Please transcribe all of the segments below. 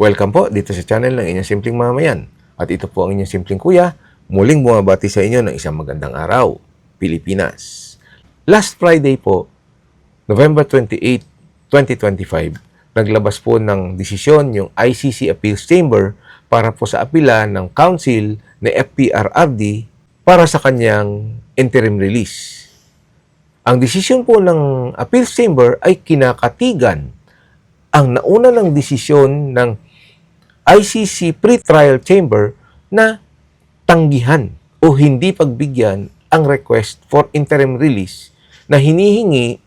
Welcome po dito sa channel ng inyong simpleng mamayan. At ito po ang inyong simpleng kuya, muling bumabati sa inyo ng isang magandang araw, Pilipinas. Last Friday po, November 28, 2025, naglabas po ng desisyon yung ICC Appeals Chamber para po sa apila ng Council ni FPRRD para sa kanyang interim release. Ang desisyon po ng Appeals Chamber ay kinakatigan ang nauna ng desisyon ng ICC Pre-Trial Chamber na tanggihan o hindi pagbigyan ang request for interim release na hinihingi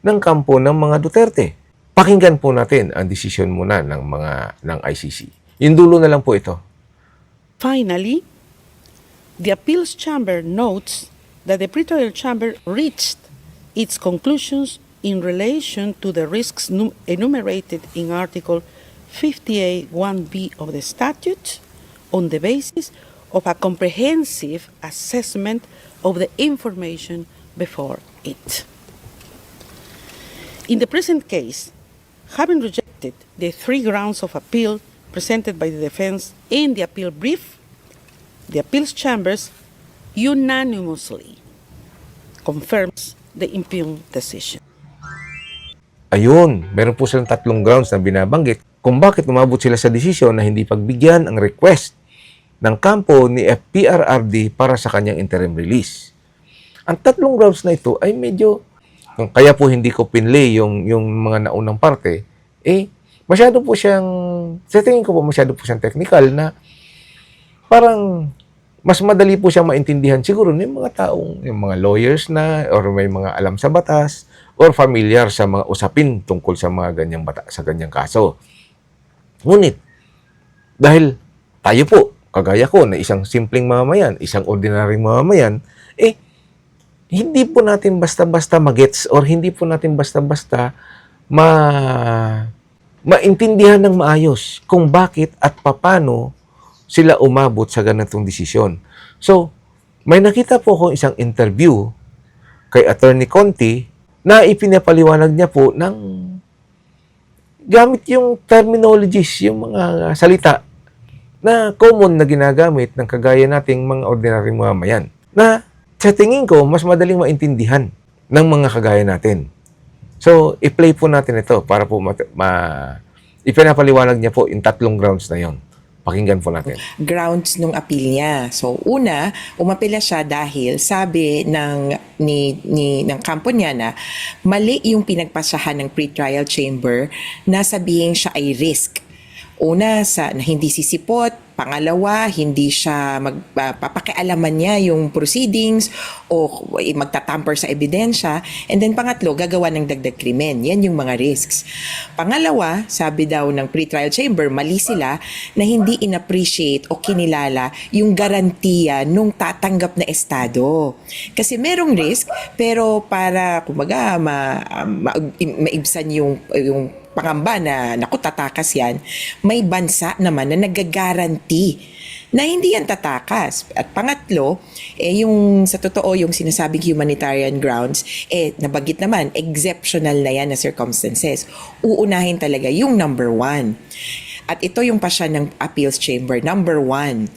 ng kampo ng mga Duterte. Pakinggan po natin ang desisyon muna ng mga ng ICC. Yung dulo na lang po ito. Finally, the appeals chamber notes that the pretrial chamber reached its conclusions in relation to the risks num- enumerated in Article 58.1b of the statute on the basis of a comprehensive assessment of the information before it. In the present case, having rejected the three grounds of appeal presented by the defense in the appeal brief, the appeals chambers unanimously confirms the impugned decision. Ayun, meron po silang tatlong grounds na binabanggit kung bakit umabot sila sa desisyon na hindi pagbigyan ang request ng kampo ni FPRRD para sa kanyang interim release. Ang tatlong grounds na ito ay medyo kaya po hindi ko pinlay yung yung mga naunang parte eh masyado po siyang sa tingin ko po masyado po siyang technical na parang mas madali po siyang maintindihan siguro ng mga taong yung mga lawyers na or may mga alam sa batas or familiar sa mga usapin tungkol sa mga ganyang bata sa ganyang kaso. Ngunit dahil tayo po kagaya ko na isang simpleng mamamayan, isang ordinaryong mamamayan, eh hindi po natin basta-basta magets or hindi po natin basta-basta ma maintindihan ng maayos kung bakit at papano sila umabot sa ganitong desisyon. So, may nakita po akong isang interview kay Attorney Conti na ipinapaliwanag niya po ng gamit yung terminologies, yung mga salita na common na ginagamit ng kagaya nating mga ordinary mamamayan na sa tingin ko mas madaling maintindihan ng mga kagaya natin. So, i-play po natin ito para po mat- ma- ipinapaliwanag niya po yung tatlong grounds na yon. Pakinggan po natin. grounds nung appeal niya. So una, umapila siya dahil sabi ng ni, ni ng kampo niya na mali yung pinagpasahan ng pretrial chamber na sabihin siya ay risk. Una sa na hindi sisipot, pangalawa hindi siya magpapakialaman niya yung proceedings o eh, magtatamper sa ebidensya and then pangatlo gagawa ng dagdag krimen. Yan yung mga risks. Pangalawa, sabi daw ng pretrial chamber, mali sila na hindi inappreciate o kinilala yung garantiya nung tatanggap na estado. Kasi merong risk pero para kumbaga ma, ma, maibsan yung yung pangamba na naku tatakas yan, may bansa naman na nagagaranti na hindi yan tatakas. At pangatlo, eh yung sa totoo yung sinasabing humanitarian grounds, eh nabagit naman, exceptional na yan na circumstances. Uunahin talaga yung number one. At ito yung pasya ng appeals chamber. Number one,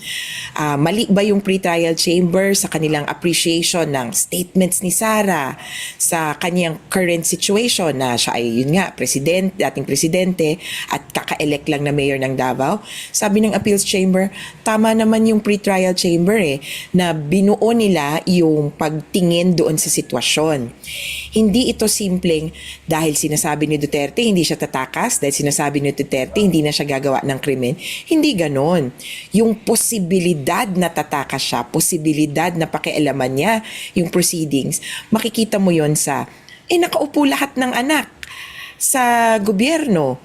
ah, mali ba yung pretrial chamber sa kanilang appreciation ng statements ni Sara sa kanyang current situation na siya ay yun nga, president, dating presidente at kaka-elect lang na mayor ng Davao? Sabi ng appeals chamber, tama naman yung pretrial chamber eh, na binuo nila yung pagtingin doon sa sitwasyon. Hindi ito simpleng dahil sinasabi ni Duterte hindi siya tatakas, dahil sinasabi ni Duterte hindi na siya gagawa ng krimen. Hindi ganon. Yung posibilidad na tatakas siya, posibilidad na pakialaman niya yung proceedings, makikita mo yon sa, eh nakaupo lahat ng anak sa gobyerno.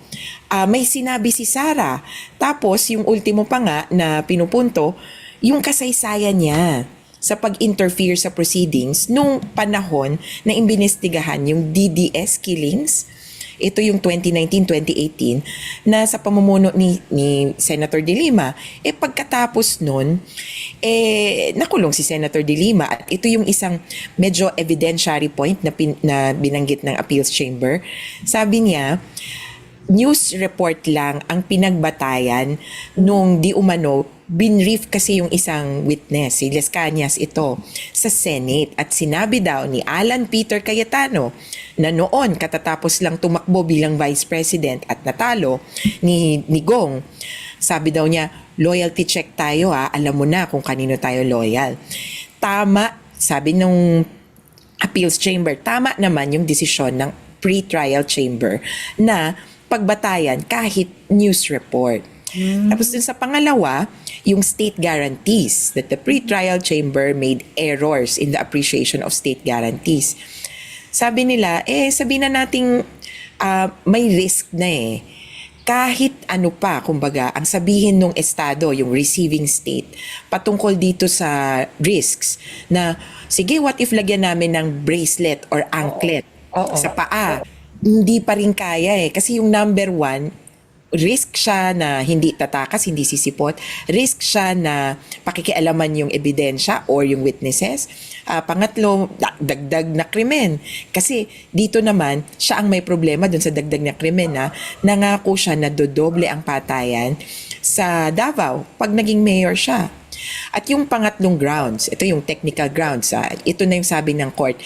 Ah, may sinabi si Sara. Tapos, yung ultimo pa nga na pinupunto, yung kasaysayan niya sa pag-interfere sa proceedings nung panahon na imbinestigahan yung DDS killings. Ito yung 2019-2018 na sa pamumuno ni, ni Senator De Lima. Eh pagkatapos nun, eh nakulong si Senator De Lima at ito yung isang medyo evidentiary point na, pin, na binanggit ng appeals chamber. Sabi niya, news report lang ang pinagbatayan nung di umano binrief kasi yung isang witness, si Les Cañas ito, sa Senate. At sinabi daw ni Alan Peter Cayetano na noon katatapos lang tumakbo bilang Vice President at natalo ni, ni Gong, sabi daw niya, loyalty check tayo ha, alam mo na kung kanino tayo loyal. Tama, sabi nung appeals chamber, tama naman yung desisyon ng pre-trial chamber na pagbatayan kahit news report. Tapos dun sa pangalawa, yung state guarantees that the pre-trial chamber made errors in the appreciation of state guarantees. Sabi nila, eh sabi na nating ah, may risk na eh. Kahit ano pa, kumbaga, ang sabihin ng Estado, yung receiving state, patungkol dito sa risks, na sige, what if lagyan namin ng bracelet or anklet Oo. sa paa? Hindi pa rin kaya eh. Kasi yung number one, risk siya na hindi tatakas, hindi sisipot. Risk siya na pakikialaman yung ebidensya or yung witnesses. Ah, pangatlo, da- dagdag na krimen. Kasi dito naman, siya ang may problema dun sa dagdag na krimen na nangako siya na dodoble ang patayan sa Davao pag naging mayor siya. At yung pangatlong grounds, ito yung technical grounds, ah, ito na yung sabi ng court,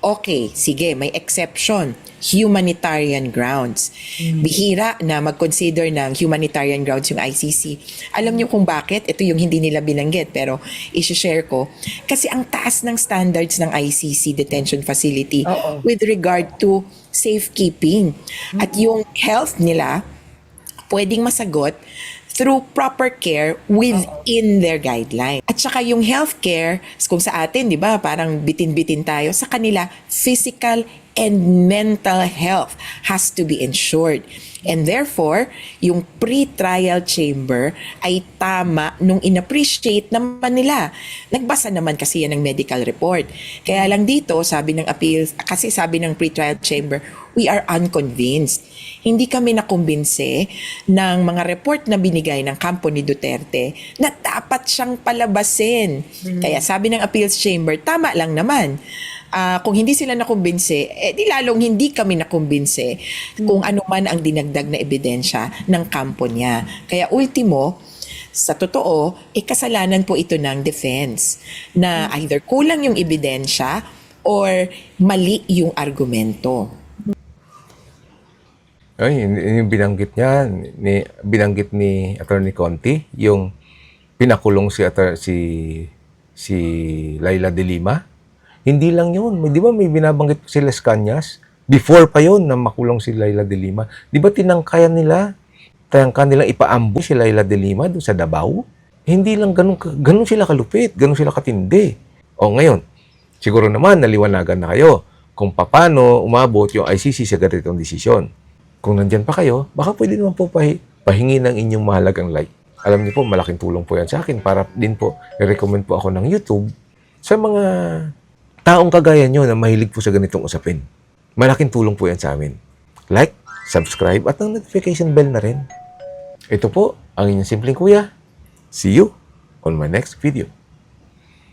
okay, sige, may exception, humanitarian grounds. Bihira na mag-consider ng humanitarian grounds yung ICC. Alam niyo kung bakit? Ito yung hindi nila binanggit, pero isi-share ko. Kasi ang taas ng standards ng ICC detention facility Oo. with regard to safekeeping. At yung health nila, pwedeng masagot through proper care within their guideline. At saka yung healthcare, kung sa atin, di ba, parang bitin-bitin tayo, sa kanila, physical and mental health has to be ensured. And therefore, yung pre-trial chamber ay tama nung inappreciate naman nila. Nagbasa naman kasi yan ng medical report. Kaya lang dito, sabi ng appeals, kasi sabi ng pre-trial chamber, we are unconvinced. Hindi kami nakumbinse ng mga report na binigay ng kampo ni Duterte na dapat siyang palabasin. Kaya sabi ng appeals chamber, tama lang naman. Ah, kung hindi sila nakumbinse, eh di lalong hindi kami nakumbinse kung ano man ang dinagdag na ebidensya ng kampo niya. Kaya ultimo, sa totoo, eh kasalanan po ito ng defense na either kulang yung ebidensya or mali yung argumento. Ay, yun- yun yung binanggit niya, ni, binanggit ni Attorney Conti, yung pinakulong si, si, si Laila de Lima. Hindi lang yun. Di ba may binabanggit si Les Cañas? Before pa yun na makulong si Laila de Lima. Di ba tinangkayan nila? Tinangka nilang ipaambo si Laila de Lima doon sa Davao? Hindi lang ganun, ganun sila kalupit, ganun sila katindi. O ngayon, siguro naman naliwanagan na kayo kung paano umabot yung ICC sa ganitong desisyon. Kung nandyan pa kayo, baka pwede naman po pahi, pahingi ng inyong mahalagang like. Alam niyo po, malaking tulong po yan sa akin para din po, i-recommend po ako ng YouTube sa mga taong kagaya nyo na mahilig po sa ganitong usapin. Malaking tulong po yan sa amin. Like, subscribe, at ang notification bell na rin. Ito po, ang inyong simpleng kuya. See you on my next video.